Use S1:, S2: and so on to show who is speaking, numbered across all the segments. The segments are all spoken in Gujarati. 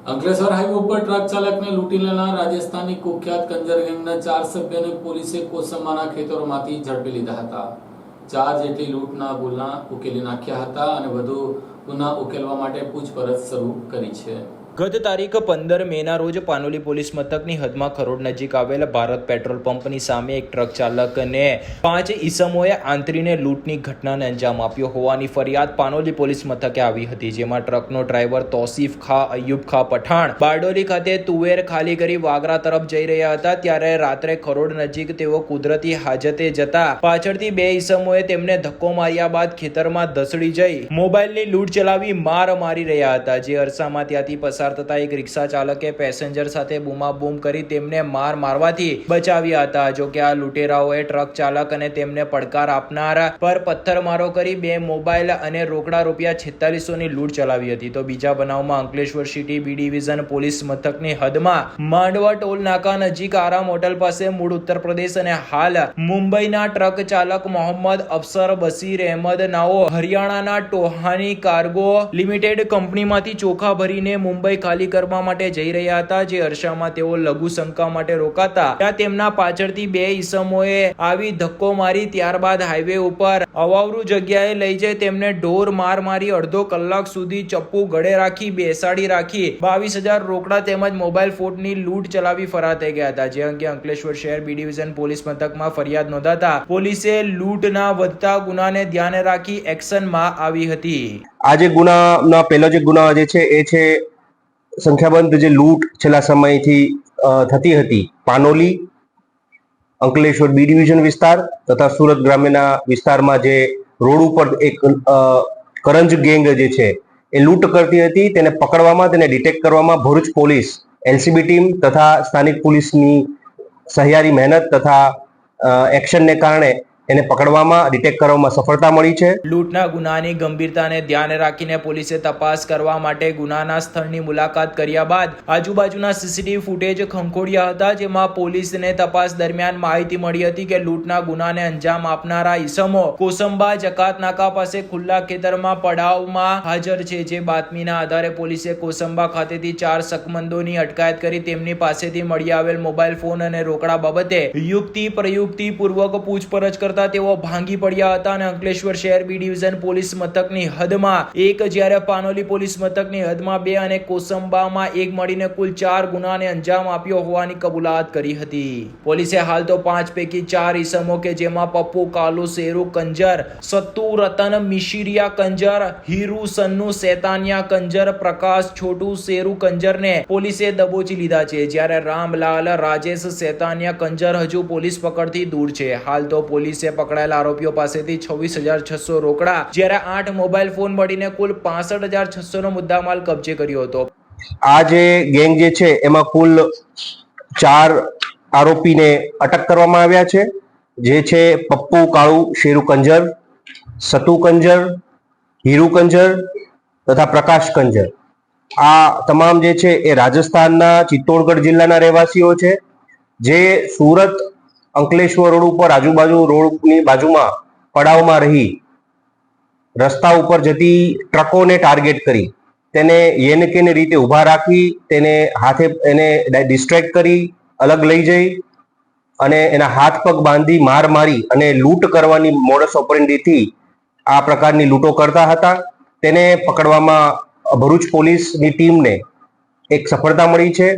S1: અંકલેશ્વર હાઈવે ઉપર ટ્રક ચાલકને લૂંટી લેનાર રાજસ્થાની કુખ્યાત કંજર ગેંગના ચાર સભ્યોને પોલીસે કોસંબાના ખેતરોમાંથી ઝડપી લીધા હતા. ચાર જેટલી લૂંટના ગુના ઉકેલી નાખ્યા હતા અને વધુ ગુના ઉકેલવા માટે પૂછપરછ શરૂ કરી છે.
S2: ગત તારીખ પંદર મેના રોજ પાનોલી પોલીસ મથકની હદમાં ખરોડ નજીક આવેલ ભારત પેટ્રોલ પંપની સામે એક ટ્રક ચાલકને પાંચ ઈસમોએ આંતરીને લૂંટની ઘટનાને અંજામ આપ્યો હોવાની ફરિયાદ પાનોલી પોલીસ મથકે આવી હતી, જેમાં ટ્રકનો ડ્રાઈવર તોસીફ ખા, અયુબ ખા પઠાણ, બારડોલી ખાતે તુવેર ખાલી કરી વાગરા તરફ જઈ રહ્યા હતા. ત્યારે રાત્રે ખરોડ નજીક તેઓ કુદરતી હાજતે જતા પાછળથી બે ઈસમોએ તેમને ધક્કો માર્યા બાદ ખેતરમાં ધસડી જઈ મોબાઈલની લૂંટ ચલાવી માર મારી રહ્યા હતા, જે અરસામાં ત્યાંથી પસાર થતા એક રિક્ષા ચાલકે પેસેન્જર સાથે બૂમાબૂમ કરી તેમને માર મારવાથી બચાવ્યા હતા. જો કે આ લૂંટેરાઓએ ટ્રક ચાલક અને તેમને પડકાર આપનાર પર પથ્થરમારો કરી બે મોબાઈલ અને રોકડા રૂપિયા છેતાલીસોની લૂંટ ચલાવી હતી. તો બીજા બનાવમાં Ankleshwar city B division police મથકની હદમાં માંડવા ટોલ નાકા નજીક આરામ હોટલ પાસે મૂળ ઉત્તર પ્રદેશ અને હાલ મુંબઈના ટ્રક ચાલક મોહમ્મદ અફસર બસીર અહેમદ નાઓ હરિયાણાના ટોહાની કાર્ગો લિમિટેડ કંપનીમાંથી ચોખા ભરીને મુંબઈ ખાલી કરવા માટે જઈ રહ્યા હતા, જે અરસામાં તેઓ લઘુ શંકા માટે રોકાતા. ત્યાં તેમના પાછળથી બે ઈસમોએ આવી ધક્કો મારી, ત્યારબાદ હાઈવે ઉપર અવાવરૂ જગ્યાએ લઈ જઈ તેમને ઢોર માર મારી અડધો કલાક સુધી ચપ્પુ ગળે રાખી, બેસાડી રાખી, બાવીસ હજાર રોકડા તેમજ મોબાઈલ ફોનની લૂંટ ચલાવી ફરાર થઈ ગયા હતા. જે અંગે અંકલેશ્વર શહેર બી ડિવિઝન પોલીસ મથકમાં ફરિયાદ નોંધાતા પોલીસે લૂંટના વધતા ગુનાને ધ્યાને રાખી એક્શનમાં આવી હતી.
S3: આજે ગુના ગુનાનો પહેલો જે ગુના જે છે, એ છે સંખ્યાબંધ જે લૂંટ છેલ્લા સમયથી થતી હતી, પાનોલી, અંકલેશ્વર બી ડિવિઝન વિસ્તાર તથા સુરત ગ્રામ્યના વિસ્તારમાં જે રોડ ઉપર એક કરંજ ગેંગ જે છે, એ લૂંટ કરતી હતી, તેને પકડવામાં, તેને ડિટેક્ટ કરવામાં ભરૂચ પોલીસ એલસીબી ટીમ તથા સ્થાનિક પોલીસની સહિયારી મહેનત તથા એક્શનને કારણે એને પકડવામાં ડિટેક્ટ કરવામાં સફળતા મળી છે.
S2: લૂંટના ગુનાની ગંભીરતાને ધ્યાને રાખીને પોલીસે તપાસ કરવા માટે ગુનાના સ્થળની મુલાકાત કર્યા બાદ આજુબાજુના સીસીટીવી ફૂટેજ ખંખોડ્યા હતા, જેમાં પોલીસને તપાસ દરમિયાન માહિતી મળી હતી કે લૂંટના ગુનાને અંજામ આપનારા ઈસમો કોસંબા જકાત નાકા પાસે ખુલ્લા ખેતરમાં પડાવમાં હાજર છે. જે બાતમીના આધારે પોલીસે કોસંબા ખાતેથી ચાર શકમંદોની અટકાયત કરી તેમની પાસેથી મળી આવેલ મોબાઈલ ફોન અને રોકડા બાબતે યુક્તિ પ્રયુક્તિ પૂર્વક પૂછપરછ કરતા તેઓ ભાંગી પડ્યા હતા અને અંકલેશ્વર શહેર બી ડિવિઝન પોલીસ મથકની હદમાં એક જ્યારે પાનોલી પોલીસ મથકની હદમાં બે અને કોસંબામાં એક મળીને કુલ ચાર ગુનાને અંજામ આપ્યો હોવાની કબૂલાત કરી હતી. પોલીસે હાલ તો પાંચ પૈકી ચાર ઈસમો કે જેમાં પપ્પુ, કાલુ, શેરુ, કંજર, સત્તુ, રતન, મિશિરિયા કંજર, હીરુ, સન્નુ, શેતાનિયા કંજર, પ્રકાશ, છોટુ, શેરુ કંજરને પોલીસે દબોચી લીધા છે. જ્યારે રામલાલ, રાજેશ સેતાનિયા કંજર હજુ પોલીસ પકડથી દૂર છે. હાલ તો પોલીસે પકડાયેલા આરોપીઓ પાસેથી છવ્વીસ હજાર છસો રોકડા, જ્યારે આઠ મોબાઈલ ફોન મળીને કુલ પાસઠ હજાર છસો નો મુદ્દામાલ કબજે કર્યો હતો.
S3: આ જે ગેંગ જે છે, એમાં કુલ ચાર આરોપીને અટક કરવામાં આવ્યા છે. જે છે પપ્પુ કાળુ, શેરુ કંજર, સતુ કંજર, હીરુ કંજર તથા પ્રકાશ કંજર. આ તમામ જે છે એ રાજસ્થાનના, ચિત્તોડગઢ જિલ્લાના રહેવાસીઓ છે. જે સુરત અંકલેશ્વર રોડ ઉપર આજુબાજુ રોડની બાજુમાં પડાવમાં રહી રસ્તા ઉપર જતી ટ્રકોને ટાર્ગેટ કરી. તેને યેન કેને રીતે ઊભા રાખી, તેને હાથે એને ડિસ્ટ્રેક્ટ કરી, અલગ લઈ જઈ અને એના હાથ પગ બાંધી માર મારી અને લૂંટ કરવાની મોડસ ઓપરેન્ડીથી આ પ્રકારની લૂંટો કરતા હતા. તેને પકડવામાં ભરૂચ પોલીસની ટીમને એક સફળતા મળી છે.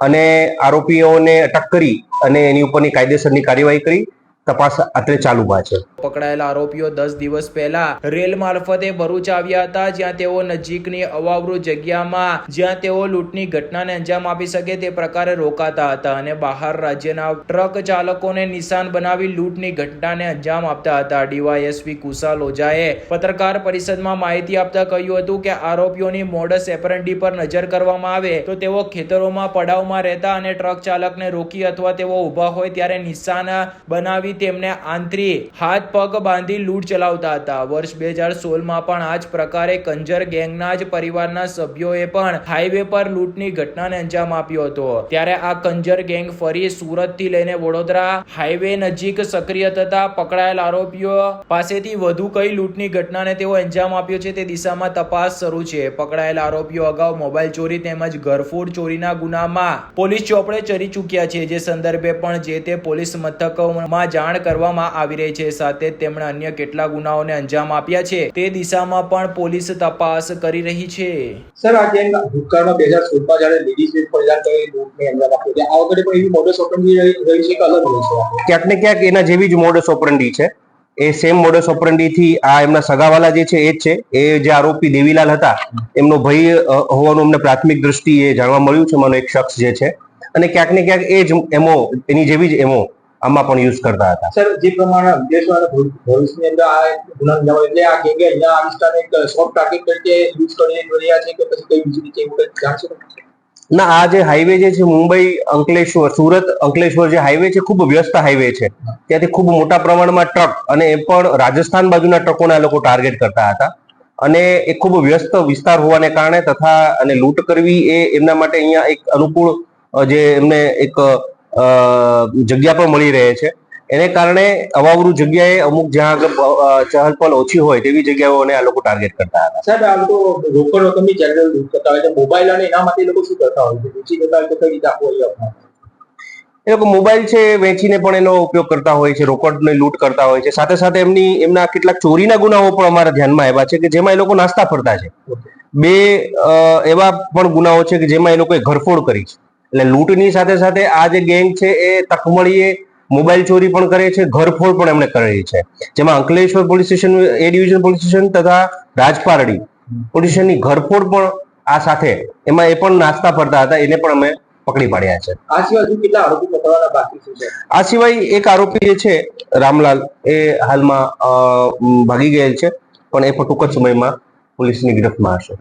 S3: અને આરોપીઓને અટક કરી અને એની ઉપરની કાયદેસરની કાર્યવાહી કરી. તપાસ અત્રે ચાલુમાં છે.
S2: પકડાયેલા આરોપીઓ દસ દિવસ પહેલા રેલ મારફતે ભરૂચ આવ્યા હતા, જ્યાં તેઓ નજીકની અવાવરૂ જગ્યામાં, જ્યાં તેઓ લૂંટની ઘટનાને અંજામ આપી શકે તે પ્રકારે રોકાતા હતા અને બહાર રાજ્યના ટ્રક ચાલકોને નિશાન બનાવી લૂંટની ઘટનાને અંજામ આપતા હતા. ડીવાયએસપી કુશાલ ઓઝાએ પત્રકાર પરિષદમાં માહિતી આપતા કહ્યું હતું કે આરોપીઓની મોડસ એપરન્ડી પર નજર કરવામાં આવે તો તેઓ ખેતરોમાં, પડાવમાં રહેતા અને ટ્રક ચાલકને રોકી અથવા તેઓ ઊભા હોય ત્યારે નિશાન બનાવી તેમને આંતરી હાથ પગ બાંધી લૂંટ ચલાવતા હતા. વર્ષ બે હજાર સોળમાં પણ આ જ પ્રકારે કંજર ગેંગના જ પરિવારના સભ્યોએ પણ હાઈવે પર લૂંટની ઘટનાને અંજામ આપ્યો હતો. ત્યારે આ કંજર ગેંગ ફરી સુરતથી લઈને વડોદરા હાઈવે નજીક સક્રિય થતા પકડાયેલ આરોપીઓ પાસેથી વધુ કઈ લૂંટની ઘટનાને તેઓ અંજામ આપ્યો છે તે દિશામાં તપાસ શરૂ છે. પકડાયેલ આરોપીઓ અગાઉ મોબાઈલ ચોરી તેમજ ઘરફોડ ચોરીના ગુનામાં પોલીસ ચોપડે ચડી ચૂક્યા છે. જે સંદર્ભે પણ જે તે પોલીસ મથકોમાં જાણ કરવામાં આવી રહી છે. સાથે તેમણે અન્ય કેટલા ગુનાઓને અંજામ આપ્યા છે. તે દિશામાં પણ પોલીસ તપાસ કરી રહી છે.
S4: સર આ ગેંગ ભૂતકાળમાં બે હજાર સોળમાં જ્યારે લેડીઝ વેજ પરિધાન કરી લૂંટની અંજામ આપ્યો છે. આ વખતે પણ એવી મોડસ ઓપરેન્ડી રહી છે કે અલગ રહી છે?
S3: ક્યાંક ને ક્યાંક એના જેવી જ મોડસ ઓપરેન્ડી છે. એ સેમ મોડસ ઓપરંડી થી આ એમના સગાવાલા જે છે એ જ છે. એ જે આરોપી દેવીલાલ હતા એમનો ભય હોવાનું અમને પ્રાથમિક દ્રષ્ટિએ જાણવા મળ્યું છે. મને એક શખ્સ જે છે. અને ક્યાંક ને ક્યાંક એ જ એમો એની જેવી જ એમો આમાં પણ યુઝ કરતા હતા.
S4: સર જે પ્રમાણે અને ભરૂચ- અંદર આ ગુના અંજામ એટલે આ ગેંગે અહીંયા આ વિસ્તારને એક સોફ્ટ ટાર્ગેટ તરીકે યુઝ કરી રહ્યા છે કે પછી કઈ બીજી રીતે એવું કંઈક જાણશો
S3: ના આ જે હાઈવે જે છે મુંબઈ અંકલેશ્વર સુરત અંકલેશ્વર જે હાઈવે છે ખૂબ વ્યસ્ત હાઈવે છે. ત્યાંથી ખૂબ મોટા પ્રમાણમાં ટ્રક અને એ પણ રાજસ્થાન બાજુના ટ્રકોને આ લોકો ટાર્ગેટ કરતા હતા. અને એ ખૂબ વ્યસ્ત વિસ્તાર હોવાને કારણે તથા અને લૂંટ કરવી એ એમના માટે અહીંયા એક અનુકૂળ જે એમને એક જગ્યા પણ મળી રહે છે. એને કારણે અવાવરું જગ્યાએ અમુક જ્યાં આગળ અ, ચહલપહલ ઓછી હોય તેવી જગ્યાઓને આ લોકો ટાર્ગેટ કરતા હતા.
S4: સાહેબ આમ તો રોકડ રકમની જનરલ લૂંટ કરતા હોય છે. મોબાઈલ અને એના માટે લોકો શું કરતા હોય છે? વેચી દેતા હોય તો કઈ રીતે આપવો
S3: એ લોકો મોબાઈલ છે વેચીને પણ એનો ઉપયોગ કરતા હોય છે રોકડને લૂંટ કરતા હોય છે. સાથે સાથે એમની એમના કેટલાક ચોરીના ગુનાઓ પણ અમારા ધ્યાનમાં આવ્યા છે કે જેમાં એ લોકો નાસ્તા ફરતા છે. બે એવા પણ ગુનાઓ છે કે જેમાં એ લોકોએ ઘરફોડ કરી છે. એટલે લૂંટની સાથે સાથે આ જે ગેંગ છે એ તકમળીએ મોબાઈલ ચોરી પણ કરે છે ઘરફોડ પણ એમણે કરેલી છે. જેમાં Ankleshwar police station A division police station તથા રાજપારડી પોલીસ સ્ટેશનની ઘરફોડ પણ આ સાથે એમાં એ પણ નાસ્તા ફરતા હતા એને પણ અમે પકડી પાડ્યા છે.
S4: આ સિવાય હજુ કેટલા આરોપી પકડવાના બાકી છે?
S3: આ સિવાય એક આરોપી જે છે રામલાલ એ હાલમાં ભાગી ગયેલ છે પણ એ પણ ટૂંક જ સમયમાં પોલીસની ગિરફ્તમાં હશે.